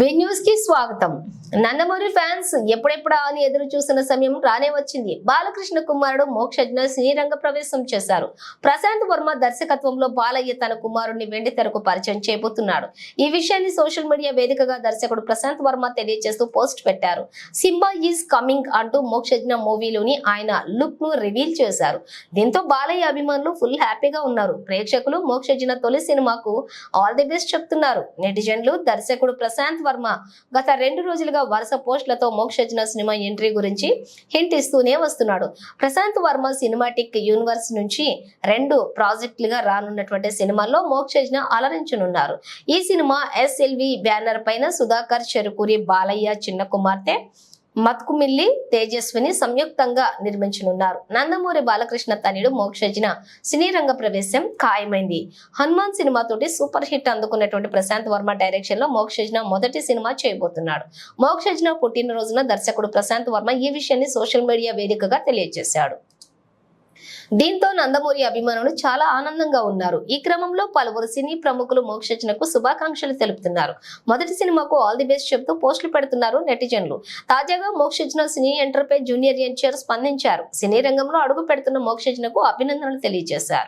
వెన్యూస్కి స్వాగతం. నందమూరి ఫ్యాన్స్ ఎప్పుడెప్పుడా అని ఎదురు చూసిన సమయం రానే వచ్చింది. బాలకృష్ణ కుమారుడు మోక్షజ్ఞ సినీరంగ ప్రవేశం చేశారు. ప్రశాంత్ వర్మ దర్శకత్వంలో బాలయ్య తన కుమారుడిని వెండి తెరకు పరిచయం చేయబోతున్నాడు. ఈ విషయాన్ని సోషల్ మీడియా వేదికగా దర్శకుడు ప్రశాంత్ వర్మ తెలియజేస్తూ పోస్ట్ పెట్టారు. సింబా ఈజ్ కమింగ్ అంటూ మోక్షజ్ఞ మూవీలోని ఆయన లుక్ను రివీల్ చేశారు. దీంతో బాలయ్య అభిమానులు ఫుల్ హ్యాపీగా ఉన్నారు. ప్రేక్షకులు మోక్షజ్ఞ తొలి సినిమాకు ఆల్ ది బెస్ట్ చెప్తున్నారు. నెటిజన్లు దర్శకుడు ప్రశాంత్ వర్మ గత రెండు రోజులుగా వరుస పోస్టులతో మోక్షజ్ఞ సినిమా ఎంట్రీ గురించి హింట్ ఇస్తూనే వస్తున్నాడు. ప్రశాంత్ వర్మ సినిమాటిక్ యూనివర్స్ నుంచి రెండు ప్రాజెక్టులుగా రానున్నటువంటి సినిమాల్లో మోక్షజ్ఞ అలరించనున్నారు. ఈ సినిమా ఎస్ఎల్వి బ్యానర్ పైన సుధాకర్ చెరుకూరి బాలయ్య చిన్న కుమార్తె మత్కుమిల్లి తేజస్విని సంయుక్తంగా నిర్మించనున్నారు. నందమూరి బాలకృష్ణ తనయుడు మోక్షజిన సినీ రంగ ప్రవేశం ఖాయమైంది. హనుమాన్ సినిమాతోటి సూపర్ హిట్ అందుకున్నటువంటి ప్రశాంత్ వర్మ డైరెక్షన్లో మోక్షజిన మొదటి సినిమా చేయబోతున్నాడు. మోక్షజిన పుట్టినరోజున దర్శకుడు ప్రశాంత్ వర్మ ఈ విషయాన్ని సోషల్ మీడియా వేదికగా తెలియజేశాడు. దీంతో నందమూరి అభిమానులు చాలా ఆనందంగా ఉన్నారు. ఈ క్రమంలో పలువురు సినీ ప్రముఖులు మోక్షజ్ఞకు శుభాకాంక్షలు తెలుపుతున్నారు. మొదటి సినిమాకు ఆల్ ది బెస్ట్ చెప్తూ పోస్టులు పెడుతున్నారు నెటిజన్లు. తాజాగా మోక్షజ్ఞ సినీ ఎంటర్పై జూనియర్ ఎన్టీఆర్ స్పందించారు. సినీ రంగంలో అడుగు పెడుతున్న మోక్షజ్ఞకు అభినందనలు తెలియజేశారు.